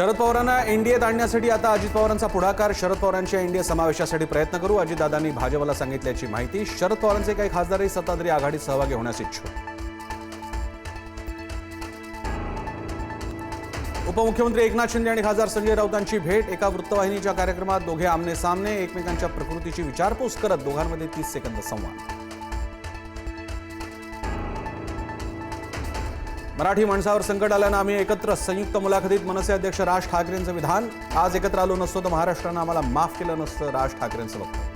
शरद पवारांना एनडीएत आणण्यासाठी आता अजित पवारांचा पुढाकार. शरद पवारांच्या एनडीए समावेशासाठी प्रयत्न करू. अजितदादांनी भाजपला सांगितल्याची माहिती. शरद पवारांचे काही खासदारही सत्ताधारी आघाडीत सहभागी होण्यास इच्छुक. उपमुख्यमंत्री एकनाथ शिंदे आणि खासदार संजय राऊतांची भेट. एका वृत्तवाहिनीच्या कार्यक्रमात दोघे आमने सामने. एकमेकांच्या प्रकृतीची विचारपूस करत दोघांमध्ये तीस सेकंद संवाद. मराठी माणसावर संकट आल्यानं आम्ही एकत्र संयुक्त मुलाखतीत मनसे अध्यक्ष राज ठाकरेंचं विधान. आज एकत्र आलो नसतो तर महाराष्ट्रानं आम्हाला माफ केलं नसतं राज ठाकरेंचं वक्तव्य.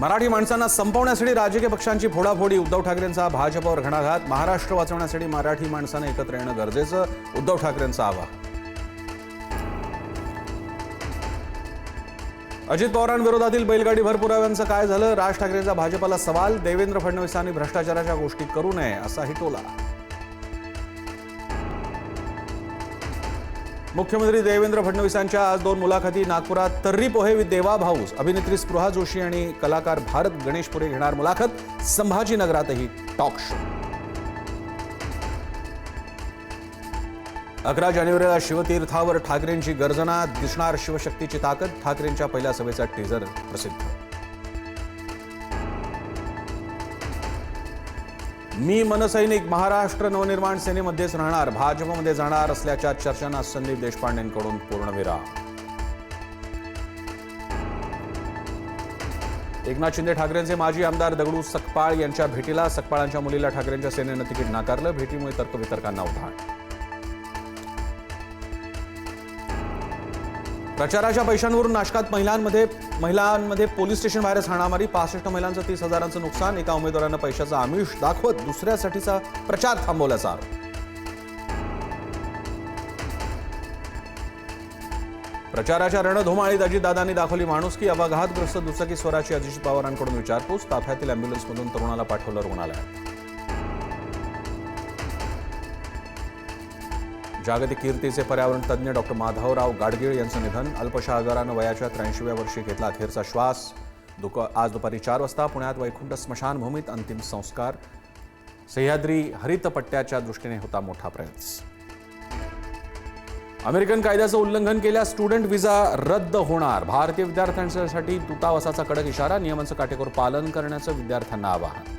मराठी माणसांना संपवण्यासाठी राजकीय पक्षांची फोडाफोडी उद्धव ठाकरेंचा भाजपवर घणाघात. महाराष्ट्र वाचवण्यासाठी मराठी माणसानं एकत्र येणं गरजेचं उद्धव ठाकरेंचं आवाहन. अजित पवारांविरोधातील बैलगाडी भरपुराव्यांचं काय झालं? राज ठाकरेंचा भाजपाला सवाल देवेंद्र फडणवीसांनी भ्रष्टाचाराच्या गोष्टी करू नये असाही टोला. मुख्यमंत्री देवेंद्र फडणवीसांच्या आज दोन मुलाखती नागपुरात तर्री पोहे विथ देवा भाऊस अभिनेत्री स्पृहा जोशी आणि कलाकार भारत गणेशपुरे घेणार मुलाखत संभाजीनगरातही टॉक शो. अकरा जानेवारीला शिवतीर्थावर ठाकरेंची गर्जना. दिसणार शिवशक्तीची ताकद ठाकरेंच्या पहिल्या सभेचा टीझर प्रसिद्ध. मी मनसैनिक महाराष्ट्र नवनिर्माण सेनेमध्येच राहणार भाजपमध्ये जाणार असल्याच्या चर्चांना संदीप देशपांडेंकडून पूर्णविराम एकनाथ शिंदे ठाकरेंचे माजी आमदार दगडू सकपाळ यांच्या भेटीला सकपाळांच्या मुलीला ठाकरेंच्या सेनेनं तिकीट नाकारलं भेटीमुळे तर्कवितर्कांना उधाण. प्रचाराच्या पैशांवरून नाशकात महिलांमध्ये महिलांमध्ये पोलीस स्टेशन व्हायरस हाणामारी पासष्ट महिलांचं तीस हजारांचं नुकसान एका उमेदवारानं पैशाचा आमिष दाखवत दुसऱ्यासाठीचा प्रचार थांबवल्याचा आरोप. प्रचाराच्या रणधुमाळीत अजितदादांनी दाखवली माणुसकी अपघातग्रस्त दुचाकी स्वराची अजित पवारांकडून विचारपूस ताफ्यातील अँब्युलन्समधून तरुणाला पाठवलं रुग्णालयात. जागतिक कीर्तीचे पर्यावरण तज्ज्ञ डॉक्टर माधवराव गाडगीळ यांचं निधन अल्पशा आजारानं वयाच्या त्र्याऐंशीव्या वर्षी घेतला अखेरचा श्वास. दुक आज दुपारी चार वाजता पुण्यात वैकुंठ स्मशानभूमीत अंतिम संस्कार. सह्याद्री हरितपट्ट्याच्या दृष्टीने होता मोठा प्रयास अमेरिकन कायद्याचं उल्लंघन केल्यास स्टुडंट व्हिसा रद्द होणार. भारतीय विद्यार्थ्यांसाठी दूतावासाचा कडक इशारा नियमांचं काटेकोर पालन करण्याचं विद्यार्थ्यांना आवाहन.